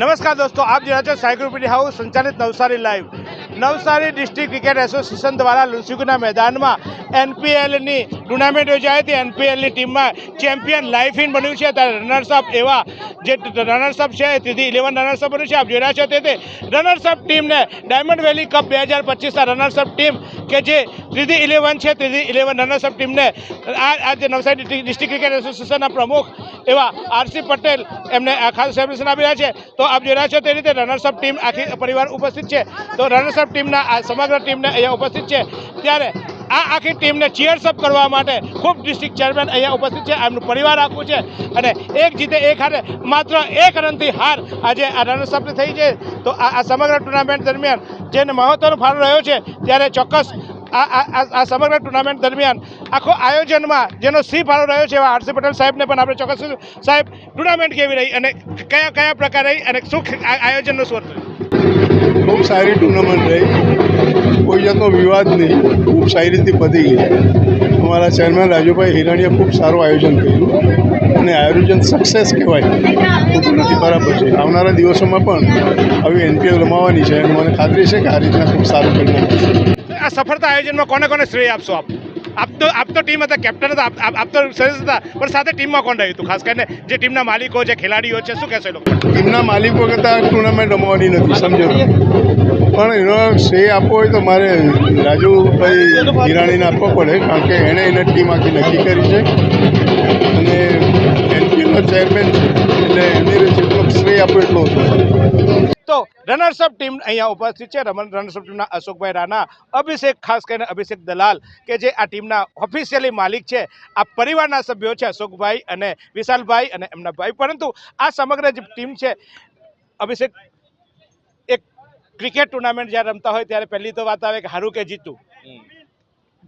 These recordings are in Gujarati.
નમસ્કાર દોસ્તો આપ જોયા છો સાયકોપીડી હાઉસ સંચાલિત Navsari live Navsari district cricket association દ્વારા લુન્સીકુના મેદાનમાં એનપીએલની ટુર્નામેન્ટ યોજાઈ હતી. એનપીએલની ટીમમાં ચેમ્પિયન લાઈફ ઇન બન્યું છે. ત્યારે રનર્સઅપ એવા જે રનર્સઅપ છે, તેથી ઇલેવન રનર્સઅપ બન્યું છે. આપ જોઈ રહ્યા છો તે રનર્સઅપ ટીમને ડાયમંડ વેલી કપ બે હજાર પચીસના રનર્સઅપ ટીમ કે જે ત્રીજી ઇલેવન છે, ત્રીજી ઇલેવન રનર્સઅપ ટીમને આ આજે નવસારી ડિસ્ટ્રિક્ટ ક્રિકેટ એસોસિએશનના પ્રમુખ એવા આરસી પટેલ એમને ખાસ સેલિબ્રેશન આપી રહ્યા છે. તો આપ જોઈ રહ્યા છો તે રીતે રનર્સઅપ ટીમ આખી પરિવાર ઉપસ્થિત છે. તો રનર્સઅપ ટીમના, આ સમગ્ર ટીમને અહીંયા ઉપસ્થિત છે. ત્યારે આ આખી ટીમને ચીયર્સઅપ કરવા માટે ખૂબ ડિસ્ટ્રિક્ટ ચેરમેન અહીંયા ઉપસ્થિત છે. એમનું પરિવાર આખું છે. અને એક જીતે એક હારે, માત્ર એક રનથી હાર આજે આ રનર્સઅપની થઈ છે. તો આ સમગ્ર ટુર્નામેન્ટ દરમિયાન જેને મહત્વનો ફાળો રહ્યો છે, ત્યારે ચોક્કસ આ સમગ્ર ટુર્નામેન્ટ દરમિયાન આખો આયોજનમાં જેનો સી ફાળો રહ્યો છે એવા આરસી પટેલ સાહેબને પણ આપણે ચોક્કસ સાહેબ ટુર્નામેન્ટ કેવી રહી અને કયા કયા પ્રકાર રહી અને શું આયોજનનું સ્વર બહુ સારી ટુર્નામેન્ટ રહી. કોઈ જાતનો વિવાદ નહીં. ખૂબ સારી રીતે પતી ગઈ. અમારા ચેરમેન રાજુભાઈ હિરાણીએ ખૂબ સારું આયોજન કર્યું અને આયોજન સક્સેસ કહેવાય. ખોટું નથી, બરાબર છે. આવનારા દિવસોમાં પણ આવી એનપીએલ રમાવાની છે અને મને ખાતરી છે કે આ રીતના ખૂબ સારું કરી આ સફળતા આયોજનમાં કોને કોને શ્રેય આપશો આપ? આપ તો આપ તો ટીમ હતા કેપ્ટન હતા, આપ- તો સરસ હતા, પણ સાથે ટીમમાં કોણ રહ્યું હતું? ખાસ કરીને જે ટીમના માલિકો છે ખેલાડીઓ છે, શું કહેશો લોકો? ટીમના માલિકો કરતાં ટુર્નામેન્ટ રમવાની નથી, સમજો. પણ એનો શ્રેય આપવો હોય તો મારે રાજુભાઈ હિરાણીને આપવો પડે, કારણ કે એણે એને ટીમ આખી નક્કી કરી છે. અને એનપીનો ચેરમેન છે, એટલે એની જેટલો શ્રેય આપો એટલો તો રનર્સઅપ ટીમ અહીંયા ઉપસ્થિત છે. રમન રનર્સઅપ ટીમના અશોકભાઈ રાણા અભિષેક ખાસ કરીને અભિષેક દલાલ કે જે આ ટીમના ઓફિશિયલી માલિક છે. આ પરિવારના સભ્યો છે અશોકભાઈ અને વિશાલભાઈ અને એમના ભાઈ. પરંતુ આ સમગ્ર જે ટીમ છે અભિષેક એક ક્રિકેટ ટુર્નામેન્ટ જ્યારે રમતા હોય ત્યારે પહેલી તો વાત આવે કે હારું કે જીતું.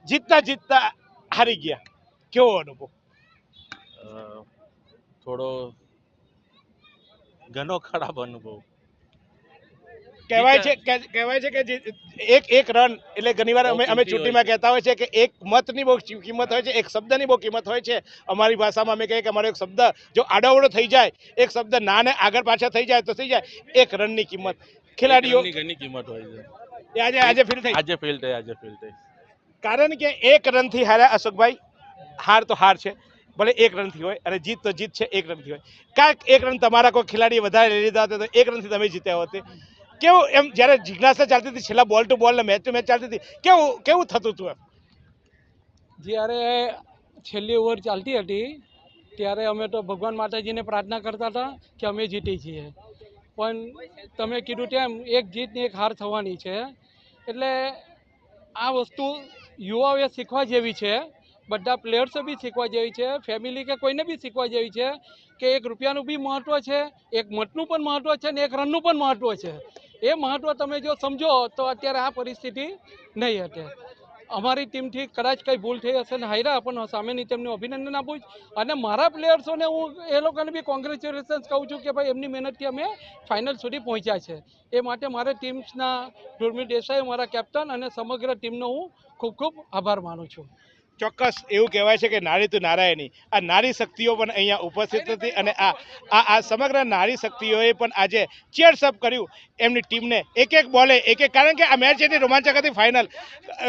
જીતતા જીતતા હારી ગયા. કેવો અનુભવ? થોડો ઘણો ખરાબ અનુભવ. કહેવાય છે કે- કહેવાય છે કે એક એક રન એટલે ઘણીવાર અમે અમે ચૂંટણીમાં કહેતા હોય છે કે એક મતની બહુ કિંમત હોય છે એક શબ્દની બહુ કિંમત હોય છે. અમારી ભાષામાં અમે કહીએ કે અમારો એક શબ્દ જો આડાવડો થઈ જાય એક શબ્દ ના ને આગળ પાછળ થઈ જાય તો થઈ જાય એક રનની કિંમત. ખેલાડીઓ ઘણી કિંમત હોય છે. આજે આજે ફીલ થઈ. આજે ફેલ થઈ આજે ફેલ થઈ. કારણ કે એક રનથી હાર્યા અશોકભાઈ હાર તો હાર છે ભલે એક રનથી હોય અને જીત તો જીત છે એક રનથી હોય. કાંઈક એક રન તમારા કોઈ ખેલાડીએ વધારે લઈ લીધા હતા તો એક રનથી તમે જીત્યા હોત. કેવું એમ જ્યારે જિજ્ઞાસા ચાલતી હતી, છેલ્લા બોલ ટુ બોલ ને મેચ ટુ મેચ ચાલતી હતી, કેવું કેવું થતું હતું એમ? જ્યારે છેલ્લી ઓવર ચાલતી હતી, ત્યારે અમે તો ભગવાન માતાજીને પ્રાર્થના કરતા હતા કે અમે જીતી છીએ. પણ તમે કીધું તેમ, એક જીતની એક હાર થવાની છે. એટલે આ વસ્તુ યુવાઓએ શીખવા જેવી છે, બધા પ્લેયર્સે બી શીખવા જેવી છે ફેમિલી કે કોઈને બી શીખવા જેવી છે કે એક રૂપિયાનું બી મહત્ત્વ છે, એક મતનું પણ મહત્ત્વ છે ને એક રનનું પણ મહત્ત્વ છે. એ મહત્ત્વ તમે જો સમજો તો અત્યારે આ પરિસ્થિતિ નહીં હતી અમારી ટીમથી કદાચ કંઈ ભૂલ થઈ હશે ને હાર્યા પણ સામેની તેમને અભિનંદન આપું છું અને મારા પ્લેયર્સોને હું એ લોકોને બી કોંગ્રેચ્યુલેશન્સ કહું છું કે ભાઈ એમની મહેનતથી અમે ફાઇનલ સુધી પહોંચ્યા છે. એ માટે મારે ટીમ્સના ધુર્મી દેસાઈ મારા કેપ્ટન અને સમગ્ર ટીમનો હું ખૂબ ખૂબ આભાર માનું છું. ચોક્કસ એવું કહેવાય છે કે નારી તો નારાયણી. આ નારી શક્તિઓ પણ અહીંયા ઉપસ્થિત હતી અને આ આ આ સમગ્ર નારી શક્તિઓએ પણ આજે ચેરસઅપ કર્યું. એમની ટીમને એક એક બોલે એક એક કારણ કે આ મેચ એટલી રોમાંચક હતી ફાઇનલ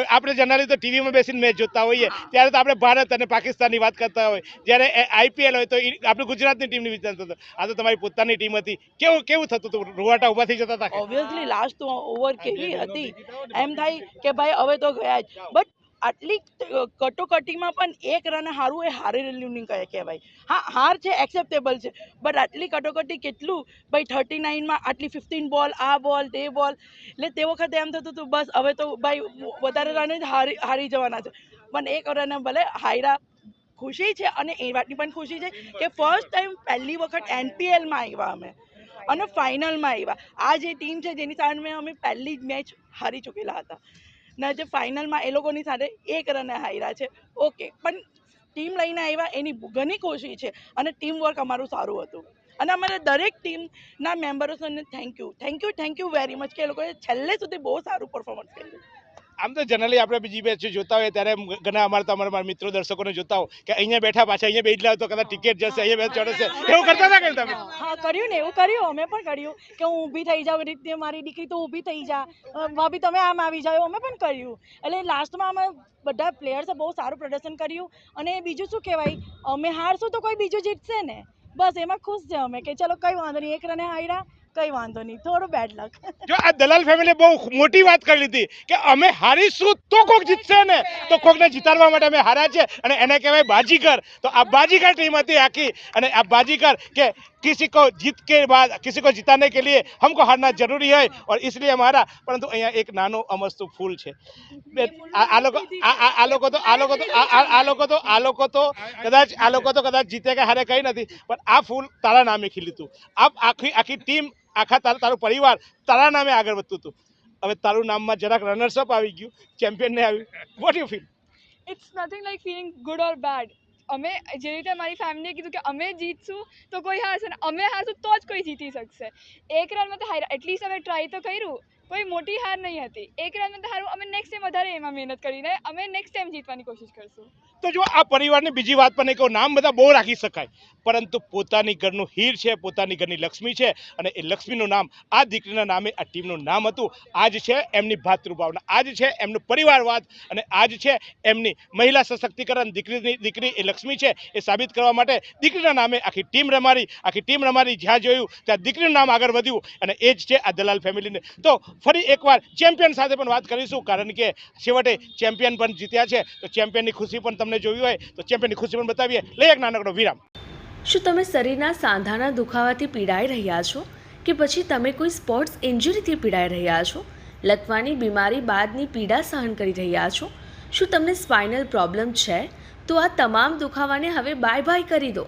આપણે જનરલી તો ટીવીમાં બેસીને મેચ જોતા હોઈએ ત્યારે તો આપણે ભારત અને પાકિસ્તાનની વાત કરતા હોય. જ્યારે આઈપીએલ હોય તો આપણે ગુજરાતની ટીમની વિચાર થતો આ તો તમારી પોતાની ટીમ હતી. કેવું કેવું થતું હતું? રૂવાટા ઊભા થઈ જતા હતા ઓબ્વિયસલી લાસ્ટ ઓવર કેવી હતી? એમ થાય કે ભાઈ હવે તો ગયા જ. બટ આટલી કટોકટીમાં પણ એક રન હારું એ હારી નહીં કહે કહેવાય. હા, હાર છે એક્સેપ્ટેબલ છે. બટ આટલી કટોકટી કેટલું? ભાઈ થર્ટી નાઇનમાં આટલી ફિફ્ટીન બોલ આ બોલ તે બોલ એટલે તે વખતે એમ થતું હતું, બસ, હવે તો ભાઈ વધારે રન જ હારી હારી જવાના છે. પણ એક રન ભલે હાર્યા ખુશી છે અને એ વાતની પણ ખુશી છે કે ફર્સ્ટ ટાઈમ પહેલી વખત એનપીએલમાં આવ્યા અમે. અને ફાઇનલમાં આવ્યા આ જે ટીમ છે, જેની સામે અમે પહેલી જ મેચ હારી ચૂકેલા હતા. ને, જે ફાઇનલમાં એ લોકોની સાથે એક રને હાર્યા છે. ઓકે, પણ ટીમ લઈને આવ્યા એની ઘણી ખુશી છે અને ટીમ વર્ક અમારું સારું હતું. અને અમારા દરેક ટીમના મેમ્બરોને thank you thank you thank you very much કે એ લોકોએ છેલ્લે સુધી બહુ સારું પરફોર્મન્સ કર્યું. આમ તો જનરલી આપણે બીજી મેચ જોતા હોઈએ ત્યારે ઘણા અમારા તો અમારા મિત્રો દર્શકોને જોતા હો કે અહીંયા બેઠા પાછા અહીંયા બેઠ લાવ તો કદાચ ટિકિટ જશે અહીંયા બેસ ચડશે. એવું કરતા હતા કે તમે? હા કર્યું ને એવું કર્યું અમે પણ કર્યું કે હું ઊભી થઈ જાઉં રીતે મારી દીકરી તો ઊભી થઈ જા. ભાભી તમે આમ આવી જાઓ અમે પણ કર્યું. એટલે લાસ્ટમાં અમે બધા પ્લેયર્સે બહુ સારું પ્રદર્શન કર્યું. અને બીજું શું કહેવાય અમે હારશું તો કોઈ બીજું જીતશે ને? બસ એમાં ખુશ છે અમે કે ચલો કંઈ વાંધો નહીં એક રને હાર્યા. કંઈ વાંધો નહીં, થોડું બેડ લક જો આ દલાલ ફેમિલી બહુ મોટી વાત કરી લીધી કે અમે હારીશું તો કોક જીતશે ને. તો કોકને જીતાડવા માટે અમે હાર્યા છે અને એને કહેવાય બાજીગર. તો આ બાજીગર ટીમ હતી આખી અને આ બાજીગર કે किसी को जीत के बाद किसी को जिताने के लिए हमको हारना जरूरी है और इसलिए हमारा પરંતુ અહીંયા એક નાનો અમસ્તું ફૂલ છે બે- આ આ લોકો આ આ- આ લોકો તો આ લોકો તો આ આ- આ લોકો તો આ લોકો તો કદાચ આ લોકો તો કદાચ જીતે કે હારે કઈ નથી પણ આ ફૂલ તારા નામે ખીલ્યું હતું આ આખી આખી ટીમ આખા તારું તારું પરિવાર તારા નામે આગળ વધતું હતું હવે તારું નામમાં જરાક રનર્સ અપ આવી ગયું ચેમ્પિયન ને આવ્યું what you feel it's nothing like feeling good or bad અમે જે રીતે મારી ફેમિલીએ કીધું કે અમે જીતશું, તો કોઈ હારશે ને અમે હારશું તો જ કોઈ જીતી શકશે. એક રનમાં તો હાર એટલીસ્ટ અમે ટ્રાય તો કર્યું. કોઈ મોટી હાર નહીં હતી. એક રનમાં તો હારું, અમે નેક્સ્ટ ટાઈમ વધારે એમાં મહેનત કરીને, અમે નેક્સ્ટ ટાઈમ જીતવાની કોશિશ કરશું. તો જો આ પરિવારની બીજી વાત પણ કહું, નામ બધા બહુ રાખી શકાય. પરંતુ પોતાની ઘરનું હીર છે, પોતાની ઘરની લક્ષ્મી છે, અને એ લક્ષ્મીનું નામ, આ દીકરીના નામે આ ટીમનું નામ હતું. આજ છે એમની ભાતૃભાવના, આજ છે એમનું પરિવારવાદ, અને આજ છે એમની મહિલા સશક્તિકરણ, દીકરીની દીકરી એ લક્ષ્મી છે, એ સાબિત કરવા માટે દીકરીના નામે આખી ટીમ રમારી આખી ટીમ રમારી જ્યાં જોયું, ત્યાં દીકરીનું નામ આગળ વધ્યું, અને એ જ છે આ દલાલ ફેમિલીને. તો ફરી એકવાર ચેમ્પિયન સાથે પણ વાત કરીશું, કારણ કે છેવટે ચેમ્પિયન પણ જીત્યા છે. તો ચેમ્પિયનની ખુશી પણ તમને જોવી હોય, તો ચેમ્પિયનની ખુશી પણ બતાવીએ. લઈ એક નાનકડો વિરામ. શું તમે શરીરના સાંધાના દુખાવાથી પીડાઈ રહ્યા છો? કે પછી તમે કોઈ સ્પોર્ટ્સ ઇન્જરીથી પીડાઈ રહ્યા છો? લકવાની બીમારી બાદની પીડા સહન કરી રહ્યા છો? શું તમને સ્પાઇનલ પ્રોબ્લેમ છે? તો આ તમામ દુખાવાને હવે બાય બાય કરી દો.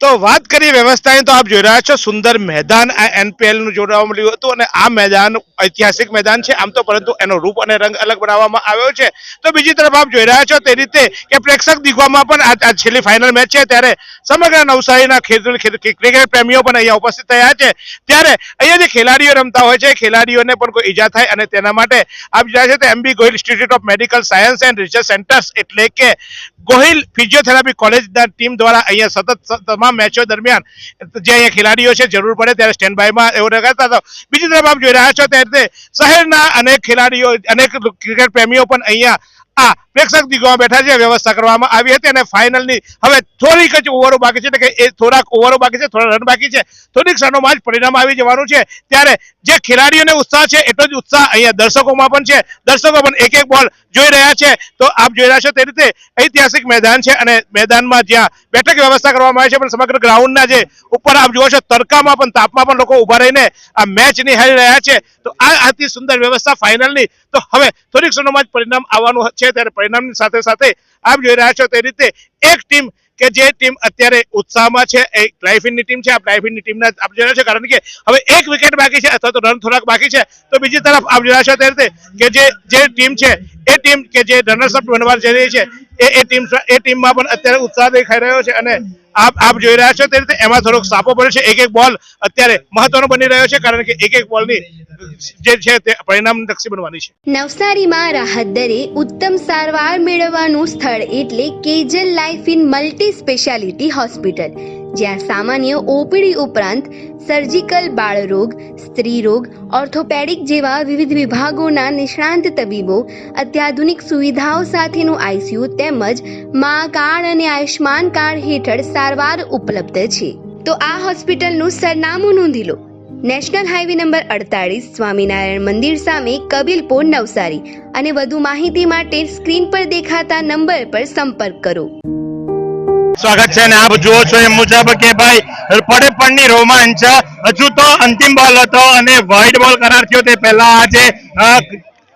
તો વાત કરીએ વ્યવસ્થાની, તો આપ જોઈ રહ્યા છો સુંદર મેદાન આ એનપીએલનું જોડવા મળ્યું હતું અને આ મેદાન ઐતિહાસિક મેદાન છે. આમ તો પરંતુ એનો રૂપ અને રંગ અલગ બનાવવામાં આવ્યો છે. તો બીજી તરફ આપ જોઈ રહ્યા છો તે રીતે કે પ્રેક્ષક દીખવામાં પણ આ છેલ્લી ફાઇનલ મેચ છે. ત્યારે સમગ્ર નવસારીના ક્રિકેટ પ્રેમીઓ પણ અહીંયા ઉપસ્થિત થયા છે. ત્યારે અહીંયા જે ખેલાડીઓ રમતા હોય છે, ખેલાડીઓને પણ કોઈ ઈજા થાય અને તેના માટે આપ જોયા છે તો M B Gohil institute of medical science and research centers એટલે કે ગોહિલ ફિઝિયોથેરાપી કોલેજના ટીમ દ્વારા અહીંયા સતત સ- તમામ મેચો દરમિયાન જે અહીંયા ખેલાડીઓ છે, જરૂર પડે ત્યારે સ્ટેન્ડ બાયમાં એવું રખાતા હતા. બીજી તરફ આપ જોઈ રહ્યા છો ત્યારે શહેરના અનેક ખેલાડીઓ, અનેક ક્રિકેટ પ્રેમીઓ પણ અહીંયા આ પ્રેક્ષક દીગોમાં બેઠા છે. વ્યવસ્થા કરવામાં આવી હતી અને ફાઇનલની હવે થોડીક જ ઓવરો બાકી છે. એટલે કે એ થોડાક ઓવરો બાકી છે, થોડા રન બાકી છે. થોડીક ક્ષણોમાં જ પરિણામ આવી જવાનું છે. ત્યારે જે ખેલાડીઓને ઉત્સાહ છે, એટલો જ ઉત્સાહ અહીંયા દર્શકોમાં પણ છે. દર્શકો પણ એક એક બોલ જોઈ રહ્યા છે. તો આપ જોઈ રહ્યા છો તે રીતે ઐતિહાસિક મેદાન છે અને મેદાનમાં જ્યાં બેઠક વ્યવસ્થા કરવામાં આવી છે, પણ સમગ્ર ગ્રાઉન્ડના જે ઉપર આપ જુઓ છો, તડકામાં પણ તાપમાં પણ લોકો ઊભા રહીને આ મેચ નિહાળી રહ્યા છે. તો આ અતિ સુંદર વ્યવસ્થા ફાઇનલની તો હવે થોડીક ક્ષણોમાં જ પરિણામ આવવાનું છે, ત્યારે પરિણામની સાથે સાથે આપ જોઈ રહ્યા છો તે રીતે એક ટીમ કે જે ટીમ અત્યારે ઉત્સાહમાં છે, એ ડ્રાઇફિનની ટીમ છે આ ડ્રાઇફિનની ટીમના આપ રહ્યા છો, કારણ કે હવે એક વિકેટ બાકી છે, અથવા તો રન થોડાક બાકી છે, તો બીજી તરફ આપ રહ્યા છો તે રીતે કે જે જે ટીમ છે, એ ટીમ કે જે રનર્સઅપ બનવા જઈ રહી છે એ એ ટીમ એ ટીમમાં પણ અત્યારે ઉત્સાહ દેખાઈ રહ્યો છે અને આપ આપ જોઈ રહ્યા છો તે રીતે એમાં થોડોક સાપો પડ્યો છે. એક એક બોલ અત્યારે મહત્વનો બની રહ્યો છે કારણ કે એક એક બોલની જે છે તે પરિણામલક્ષી બનવાની છે. નવસારીમાં રાહત દરે ઉત્તમ સારવાર મેળવવાનું સ્થળ એટલે Kejal life in multi speciality hospital, જ્યાં સામાન્ય ઓપીડી ઉપરાંત સર્જિકલ બાળરોગ, સ્ત્રીરોગ, ઓર્થોપેડિક જેવા વિવિધ વિભાગોના નિષ્ણાંત તબીબો, અત્યાધુનિક સુવિધાઓ સાથેનું આઈસીયુ તેમજ મા કાર્ડ અને આયુષ્માન કાર્ડ હેઠળ સારવાર ઉપલબ્ધ છે. તો આ હોસ્પિટલનું સરનામું નોંધી લો. નેશનલ હાઈવે નંબર અડતાળીસ સ્વામિનારાયણ મંદિર સામે કબીલપુર નવસારી અને વધુ માહિતી માટે સ્ક્રીન પર દેખાતા નંબર પર સંપર્ક કરો. સ્વાગત છે અને આપ જુઓ છો એ મુજબ કે ભાઈ પડે પડની રોમાંચ હજુ તો અંતિમ બોલ હતો અને વાઇડ બોલ કરાર થયો તે પહેલા આજે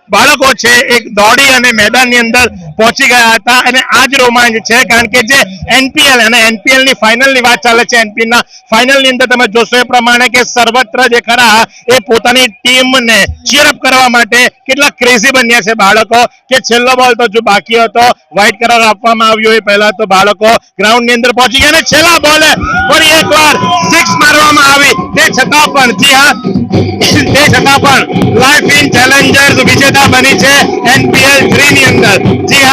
બાળકો છે, એક દોડી અને મેદાનની અંદર પહોંચી ગયા હતા અને આ રોમાંચ છે, કારણ કે જે એનપીએલ અને એનપીએલની ફાઇનલની વાત ચાલે છે એનપીએલ ના ફાઇનલની અંદર તમે જોશો એ પ્રમાણે કે સર્વત્ર જે ખરા એ પોતાની ટીમને ચીયરઅપ કરવા માટે કેટલા ક્રેઝી બન્યા છે બાળકો, કે છેલ્લો બોલ તો જો બાકી હતો વ્હાઇટ કલર આપવામાં આવ્યો એ પહેલા તો બાળકો ગ્રાઉન્ડની અંદર પહોંચી ગયા અને છેલ્લા બોલે ફરી એકવાર સિક્સ મારવામાં આવી. તે છતાં પણ, જી હા, તે છતાં પણ લાઈફ ઇન ચેલેન્જર્સ વિજેતા બની છે એનપીએલ થ્રી ની અંદર. જી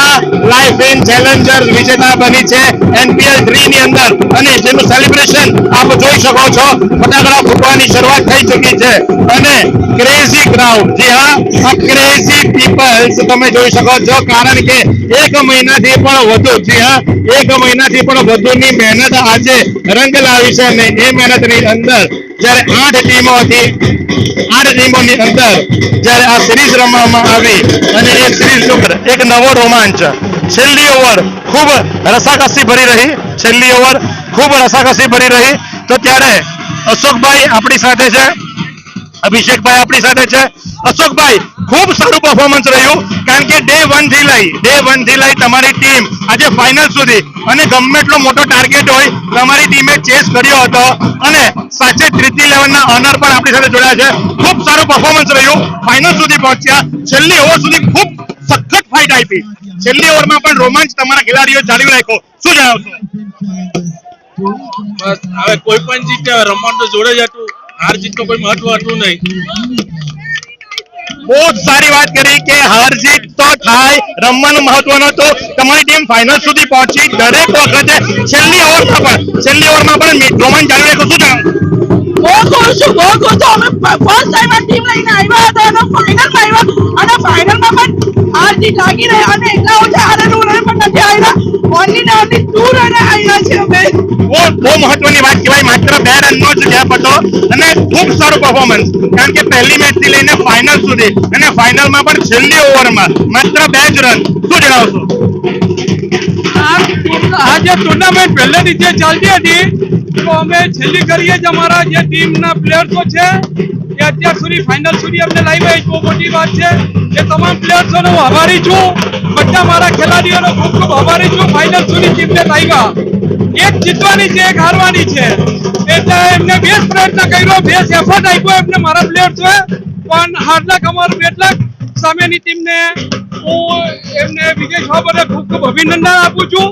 ની તમે જોઈ શકો છો. કારણ કે એક મહિનાથી પણ વધુ, જી હા, એક મહિનાથી પણ વધુની મહેનત આજે રંગ લાવી છે અને એ મહેનતની અંદર જ્યારે આઠ ટીમો હતી રમવામાં આવી અને એ સિરીઝ ઉપર એક નવો રોમાંચ છેલ્લી ઓવર ખૂબ રસાકસી ભરી રહી, છેલ્લી ઓવર ખૂબ રસાકસી ભરી રહી. તો ત્યારે અશોકભાઈ આપણી સાથે છે. અભિષેકભાઈ આપણી સાથે છે. અશોકભાઈ, ખૂબ સારું પરફોર્મન્સ રહ્યું. કારણ કે ડે વનથી લઈ ડે વનથી લઈ તમારી ટીમ આજે ફાઇનલ સુધી. અને ગમે એટલો મોટો ટાર્ગેટ હોય, તમારી ટીમે ચેસ કર્યો હતો. અને સાચે ત્રીજી લેવલના ઓનર પણ આપણી સાથે જોડાયા છે. ખૂબ સારું પરફોર્મન્સ રહ્યું. ફાઇનલ સુધી પહોંચ્યા. છેલ્લી ઓવર સુધી ખૂબ સખત ફાઇટ આપી. છેલ્લી ઓવરમાં પણ રોમાંચ તમારા ખેલાડીઓ જાળવી રાખ્યો. શું જણાવશો? બસ, હવે કોઈ પણ જીત, રમવાનું જોડે જ હાર જીતનું કોઈ મહત્વ હતું નહીં. બહુ સારી વાત કરી કે હાર જીત તો થાય, રમવાનું મહત્વનું હતું તમારી ટીમ ફાઇનલ સુધી પહોંચી દરેક વખતે છેલ્લી ઓવરમાં પણ, છેલ્લી ઓવરમાં પણ રોમાંચ જાળવી રાખ્યો શું જણાવશો બહુ ખુશ છું બહુ ખુશ છું અમે ફર્સ્ટ ટાઈમ આ ટીમ લઈને આવ્યા હતા અને ફાઇનલમાં આવ્યા અને ફાઇનલમાં પણ હાર જીત લાગી રહી અને એટલા ઓછા હારેલું રન પણ નથી આવ્યા. ઓનલી ને ઓનલી ટુ રન આવ્યા છે અમે. બહુ બહુ મહત્વની વાત કહેવાય માત્ર બે રનનો જ ગેપ હતો અને ખૂબ સારું પરફોર્મન્સ કારણ કે પહેલી મેચથી લઈને ફાઇનલ સુધી અને ફાઇનલમાં પણ છેલ્લી ઓવરમાં માત્ર બે જ રન શું જણાવશો? આ જે ટુર્નામેન્ટ પહેલેથી જે ચાલતી હતી તો અમે છેલ્લી કરીએ જ અમારા જે ટીમના પ્લેયર્સો છે, એ અત્યાર સુધી ફાઇનલ સુધી અમને લાવ્યા એ બહુ મોટી વાત છે એ તમામ પ્લેયર્સોનો હું આભારી છું. બધા મારા ખેલાડીઓનો ખૂબ ખૂબ આભારી છું. ફાઇનલ સુધી ટીમને લાવ્યા એક જીતવાની છે, એક હારવાની છે. એટલે એમને બેસ્ટ પ્રયત્ન કર્યો બેસ્ટ એફર્ટ આપ્યો એમને મારા પ્લેયર્સોએ પણ હારના કમાવાનું બેટલાક સામેની ટીમને હું એમને વિજય સાબરને ખૂબ ખૂબ અભિનંદન આપું છું.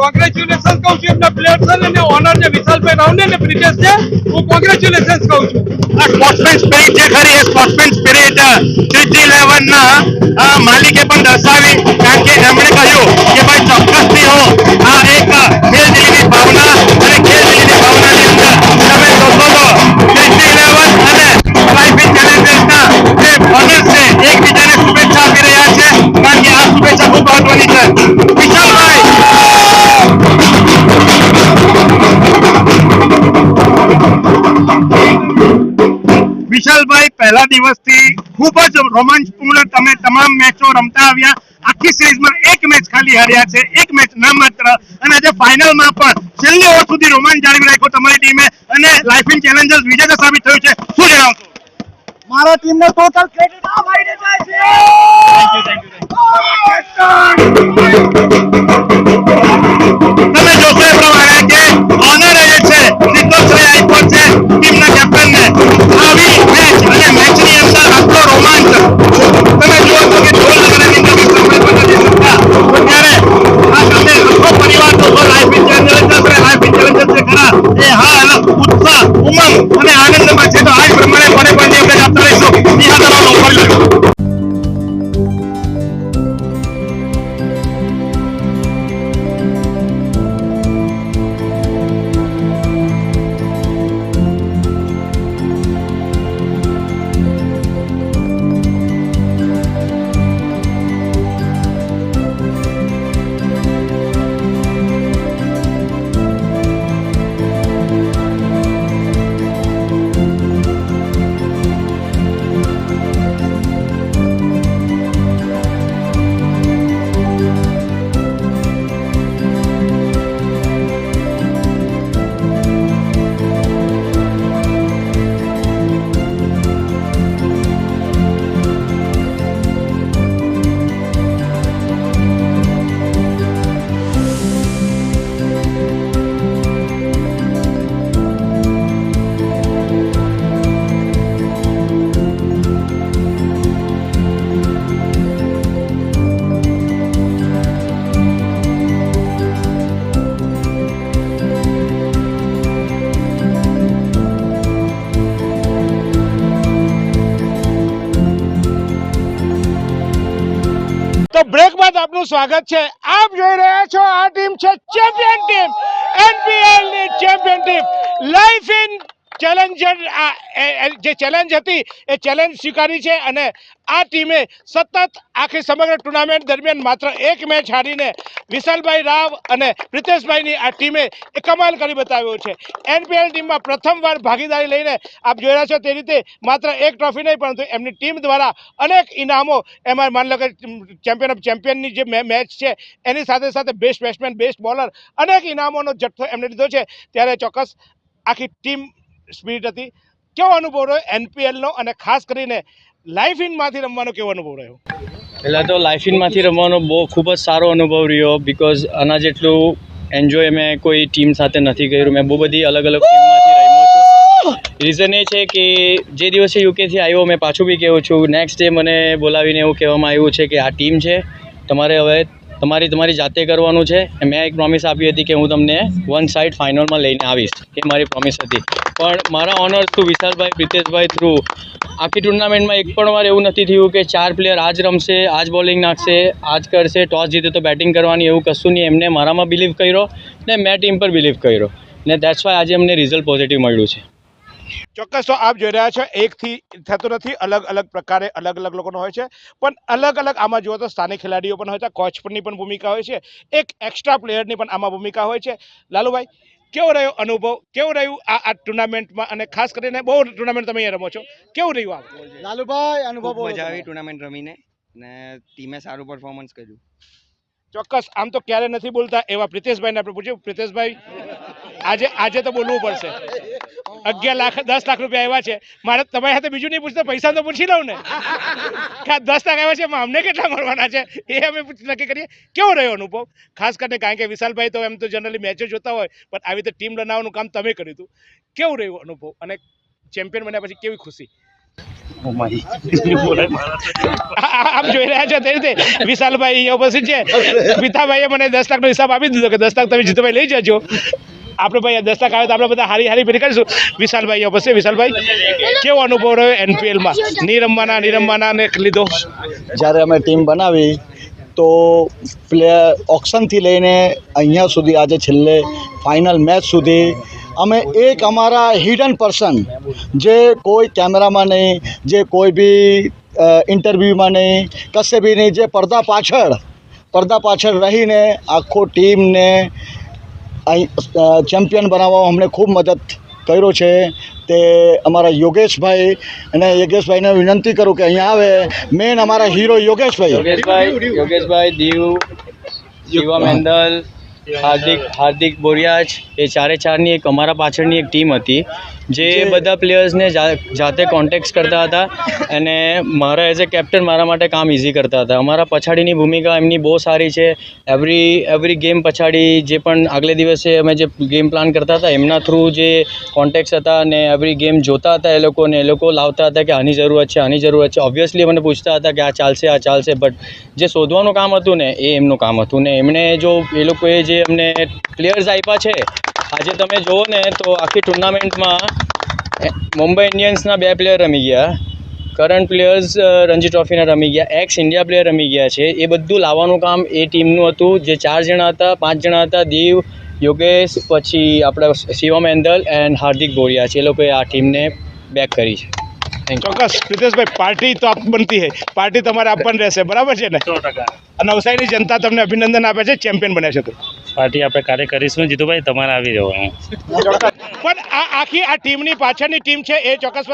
કોંગ્રેચ્યુલેશન કહું છું એમના પ્લેયર્સને અને ઓનર જે વિશાલભાઈ રાવને અને બ્રિટેશ છે, હું કોંગ્રેચ્યુલેશન કહું છું. આ સ્પોર્ટ્સમેન સ્પિરિટ જે ખરી, એ સ્પોર્ટ્સમેન સ્પિરિટ ત્રીજી ઇલેવનના માલિકે પણ દર્શાવી, કારણ કે એમણે કહ્યું કે પહેલા દિવસથી ખૂબ જ રોમાંચપૂર્ણ તમે તમામ મેચો રમતા આવ્યા. આખી સિરીઝમાં એક મેચ ખાલી હાર્યા છે એક મેચ ના માત્ર. અને આજે ફાઇનલમાં પણ છેલ્લી ઓવર સુધી રોમાંચ જાળવી રાખ્યો તમારી ટીમે અને લાઈફ ઇન ચેલેન્જર્સ વિજેતા સાબિત થયું છે. શું જણાવશો મારા ટીમનો ટોટલ ક્રેડિટ આ ભાઈને જાય તમે આપનું સ્વાગત છે. આપ જોઈ રહ્યા છો આ ટીમ છે champion team. એનપીએલની champion team. Life in challenger જે ચેલેન્જ હતી, એ ચેલેન્જ સ્વીકારી છે અને આ ટીમે સતત આખી સમગ્ર ટુર્નામેન્ટ દરમિયાન માત્ર એક મેચ હારીને વિશાલભાઈ રાવ અને પ્રિતેશભાઈની આ ટીમે એ કમાલ કરી બતાવ્યો છે. એનપીએલ ટીમમાં પ્રથમવાર ભાગીદારી લઈને આપ જોઈ રહ્યા છો તે રીતે માત્ર એક ટ્રોફી નહીં, પરંતુ એમની ટીમ દ્વારા અનેક ઇનામો એમાં માની લો કે ચેમ્પિયન ઓફ ચેમ્પિયનની જે મેચ છે, એની સાથે સાથે બેસ્ટ બેટ્સમેન બેસ્ટ બોલર અનેક ઇનામોનો જથ્થો એમને લીધો છે. ત્યારે ચોક્કસ આખી ટીમ સ્પિરિટ હતી. કેવો અનુભવ રહ્યો એનપીએલનો અને ખાસ કરીને લાઈફ ઇનમાંથી રમવાનો કેવો અનુભવ રહ્યો? પહેલાં તો લાઈફ ઇનમાંથી રમવાનો બહુ ખૂબ જ સારો અનુભવ રહ્યો બિકોઝ આના જેટલું એન્જોય મેં કોઈ ટીમ સાથે નથી કર્યું. મેં બહુ બધી અલગ અલગ ટીમમાંથી રમ્યો છું. રીઝન એ છે કે જે દિવસે યુકેથી આવ્યો, મેં પાછું બી કહું છું નેક્સ્ટ ડે મને બોલાવીને એવું કહેવામાં આવ્યું છે કે આ ટીમ છે. તમારે હવે તમારી તમારી જાતે કરવાનું છે મેં એક પ્રોમિસ આપી હતી કે હું તમને વન સાઇડ ફાઇનલમાં લઈને આવીશ. એ મારી પ્રોમિસ હતી. પણ મારા ઓનર થ્રુ વિશાલભાઈ, પ્રિતેશભાઈ થ્રુ આખી ટુર્નામેન્ટમાં એક પણ વાર એવું નથી થયું કે ચાર પ્લેયર આજ રમશે, આજ બોલિંગ નાખશે, આજ કરશે ટોસ જીતે તો બેટિંગ કરવાની એવું કશું નહીં. એમને મારામાં બિલીવ કર્યો ને મેં ટીમ પર બિલીવ કર્યો. ને દેટ્સ વાય આજે અમને રિઝલ્ટ પોઝિટિવ મળ્યું છે. ચોક્કસ તો આપ જોઈ રહ્યા છો એકથી થતું નથી અલગ અલગ પ્રકારે અલગ અલગ લોકોનો હોય છે. પણ અલગ અલગ આમાં જુઓ તો સ્થાનિક ખેલાડીઓ પણ હોય છે કોચપણની પણ ભૂમિકા હોય છે એક એક્સ્ટ્રા પ્લેયરની પણ આમાં ભૂમિકા હોય છે. લાલુભાઈ કેવો રહ્યો અનુભવ? કેવું રહ્યું આ આ ટુર્નામેન્ટમાં અને ખાસ કરીને બહુ ટુર્નામેન્ટ તમે અહીંયા રમો છો. કેવું રહ્યું આ? લાલુભાઈ અનુભવ મજા આવી ટુર્નામેન્ટ રમીને અને ટીમે સારું પરફોર્મન્સ કર્યું. ચોક્કસ આમ તો ક્યારે નથી બોલતા એવા પ્રિતેશભાઈને આપણે પૂછ્યું. પ્રિતેશભાઈ આજે આજે તો બોલવું પડશે. અગિયાર લાખ દસ લાખ રૂપિયા આવ્યા છે. મારે તમારી સાથે બીજું નહીં પૂછતો પૈસા તો પૂછી લઉં ને. કે દસ લાખ આવ્યા છે એમાં અમને કેટલા મળવાના છે? એ અમે નક્કી કરીએ. કેવો રહ્યો અનુભવ? ખાસ કરીને કારણ કે વિશાલભાઈ તો એમ તો જનરલી મેચો જોતા હોય પણ આવી રીતે ટીમ બનાવવાનું કામ તમે કર્યું હતું. કેવું રહ્યું અનુભવ? અને ચેમ્પિયન બન્યા પછી કેવી ખુશી? આ- આ- આપ જોઈ રહ્યા છો તે રીતે. વિશાલભાઈ ઉપસ્થિત છે. પિતાભાઈએ મને દસ લાખનો હિસાબ આપી દીધો કે દસ લાખ તમે જીતુભાઈ લઈ જજો. આપણે ભાઈ દસ્તાક આવે તો આપણે બધા હારી હારી ભેટી કરીશું. વિશાલભાઈ પછી વિશાલભાઈ, કેવો અનુભવ રહ્યો એનપીએલમાં? નિરમવાના નિરમવાના ની રમવાના ને લીધો. જ્યારે અમે ટીમ બનાવી, તો પ્લેયર ઓક્શનથી લઈને અહીંયા સુધી, આજે છેલ્લે ફાઇનલ મેચ સુધી, અમે એક અમારા હિડન પર્સન જે કોઈ કેમેરામાં નહીં, જે કોઈ બી ઇન્ટરવ્યૂમાં નહીં, કશે બી નહીં, જે પડદા પાછળ પડદા પાછળ રહીને આખો ટીમને અહીં ચેમ્પિયન બનાવવામાં અમને ખૂબ મદદ કર્યો છે તે અમારા યોગેશભાઈ અને યોગેશભાઈને વિનંતી કરું કે અહીંયા આવે. મેન અમારા હીરો યોગેશભાઈ. યોગેશભાઈ યોગેશભાઈ દીવ શિવા મેન્દલ હાર્દિક હાર્દિક બોરિયાજ એ ચારે ચારની એક અમારા પાછળની એક ટીમ હતી. જે બધા પ્લેયર્સને જાતે કોન્ટેક્ટ કરતા હતા અને મારા એઝ અ કેપ્ટન મારા માટે કામ ઇઝી કરતા હતા. અમારા પછાડીની ભૂમિકા એમની બહુ સારી છે. એવરી એવરી ગેમ પછાડી જે પણ આગલે દિવસે અમે જે ગેમ પ્લાન કરતા હતા એમના થ્રુ જે કોન્ટેક્ટ હતા અને એવરી ગેમ જોતા હતા એ લોકોને એ લોકો લાવતા હતા કે આની જરૂરત છે આની જરૂરત છે. ઓબ્વિયસલી મને પૂછતા હતા કે આ ચાલશે આ ચાલશે બટ જે શોધવાનું કામ હતું ને એ એમનું કામ હતું ને. એમણે જો એ લોકોએ જે અમને પ્લેયર્સ આપ્યા છે આજે તમે જુઓ ને તો આખી ટુર્નામેન્ટમાં મુંબઈ ઇન્ડિયન્સના બે પ્લેયર રમી ગયા. કરંટ પ્લેયર્સ રણજી ટ્રોફીના રમી ગયા. એક્સ ઇન્ડિયા પ્લેયર રમી ગયા છે. એ બધું લાવવાનું કામ એ ટીમનું હતું. જે ચાર જણા હતા પાંચ જણા હતા દીવ યોગેશ પછી આપણા શિવમ એન્દલ એન્ડ હાર્દિક બોરિયા છે. એ લોકોએ આ ટીમને બેક કરી છે. થેન્ક ચોક્કસ. પ્રિતેશભાઈ પાર્ટી તો આપ બનતી હૈ. પાર્ટી તમારે આપવાની રહેશે. બરાબર છે ને? નવસારીની જનતા તમને અભિનંદન આપે છે ચેમ્પિયન બન્યા છે પાર્ટી આપણે કાર્ય કરીશું જીતુભાઈ તમારે આવી જવાનું. પણ આ આખી આ ટીમની પાછળની ટીમ છે એ ચોક્કસ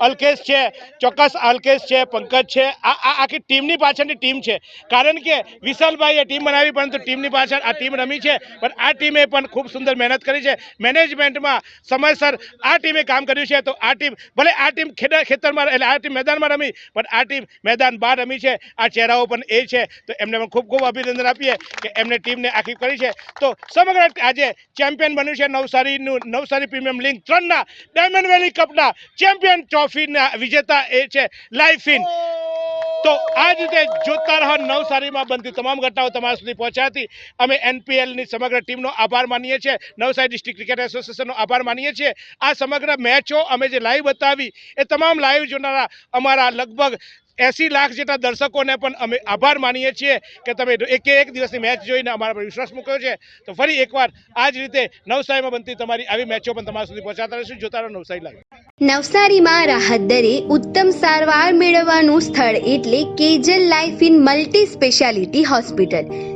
અલ્કેશ છે ચોક્કસ અલ્કેશ છે પંકજ છે આ આ આખી ટીમની પાછળની ટીમ છે. કારણ કે વિશાલભાઈએ ટીમ બનાવી પરંતુ ટીમની પાછળ આ ટીમ રમી છે પણ આ ટીમે પણ ખૂબ સુંદર મહેનત કરી છે. મેનેજમેન્ટમાં સમયસર આ ટીમે કામ કર્યું છે તો આ ટીમ ભલે આ ટીમ ખેડા ખેતરમાં એટલે આ ટીમ મેદાનમાં રમી પણ આ ટીમ મેદાન બહાર રમી છે. આ ચહેરાઓ પણ એ છે. તો એમને પણ ખૂબ ખૂબ અભિનંદન આપીએ કે એમને ટીમને આખી કરી છે. તો સમગ્ર આજે ચેમ્પિયન બન્યું છે નવસારીનું, નવસારી પ્રીમિયમ લીગ ત્રણના, ડાયમંડ વેલી કપના ચેમ્પિયન ટ્રોફીના વિજેતા એ છે લાઈફ ઇન તો આ જ રીતે જોતા રહો નવસારીમાં બનતી તમામ ઘટનાઓ તમારા સુધી પહોંચ્યા હતી. અમે એનપીએલની સમગ્ર ટીમનો આભાર માનીએ છીએ. નવસારી ડિસ્ટ્રિક્ટ ક્રિકેટ એસોસિએશનનો આભાર માનીએ છીએ. આ સમગ્ર મેચો અમે જે લાઈવ બતાવી, એ તમામ લાઈવ જોનારા અમારા લગભગ એસી લાખ જેટલા દર્શકોને પણ અમે આભાર માનીએ છીએ કે તમે એકે એક દિવસની મેચ જોઈને અમારા પર વિશ્વાસ મૂક્યો છે. તો ફરી એકવાર આ જ રીતે નવસારીમાં બનતી તમારી આવી મેચો પણ તમારા સુધી પહોંચાડતા રહીશું. જોતા રહો નવસારી લાઈવ. નવસારીમાં રાહત દરે ઉત્તમ સારવાર મેળવવાનું સ્થળ એટલે Kejal life in multi speciality hospital.